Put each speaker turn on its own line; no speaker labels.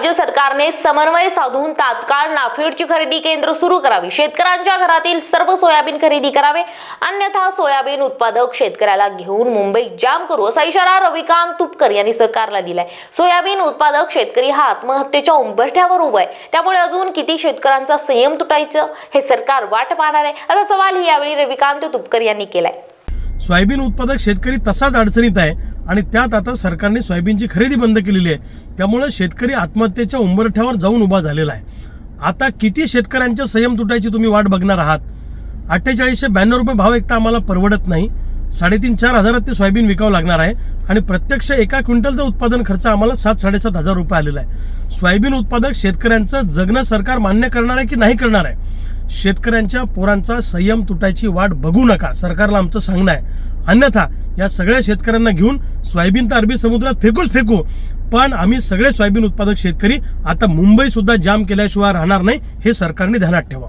राज्य सरकारने समन्वय साधून तात्काळ नाफेडची खरेदी केंद्र सुरू करावी. शेतकऱ्यांच्या घरातील सर्व सोयाबीन खरेदी करावे. अन्यथा सोयाबीन उत्पादक शेतकऱ्याला घेऊन मुंबईत जाम करू असा इशारा रविकांत तुपकर यांनी सरकारला दिलाय. सोयाबीन उत्पादक शेतकरी हा आत्महत्येच्या उंबरठ्यावर उभा आहे. त्यामुळे अजून किती शेतकऱ्यांचा संयम तुटायचं हे सरकार वाट पाहणार आहे. असा सवाल यावेळी रविकांत तुपकर यांनी केलाय.
सोयाबीन उत्पादक शेतकरी तसाच अडचणीत आहे आणि त्यात आता सरकारने सोयाबीनची खरेदी बंद केलेली आहे. त्यामुळे शेतकरी आत्महत्येच्या उंबरठ्यावर जाऊन उभा झालेला आहे. आता किती शेतकऱ्यांच्या संयम तुटायची तुम्ही वाट बघणार आहात? अठ्ठेचाळीसशे ब्याण्णव रुपये भाव एक तर आम्हाला परवडत नाही. साडेतीन चार हजारात ते सोयाबीन विकावं लागणार आहे आणि प्रत्यक्ष एका क्विंटलचा उत्पादन खर्च आम्हाला सात साडेसात हजार रुपये आलेला आहे. सोयाबीन उत्पादक शेतकऱ्यांचं जगणं सरकार मान्य करणार आहे की नाही करणार आहे? शेतकऱ्यांच्या पोरांचा संयम तुटायची वाट बघू नका सरकारला आमचं सांगणं आहे. अन्यथा या सगळ्या शेतकऱ्यांना घेऊन सोयाबीन तर अरबी समुद्रात फेकूच फेकू. पण आम्ही सगळे सोयाबीन उत्पादक शेतकरी आता मुंबई सुद्धा जाम केल्याशिवाय राहणार नाही हे सरकारने ध्यानात ठेवा.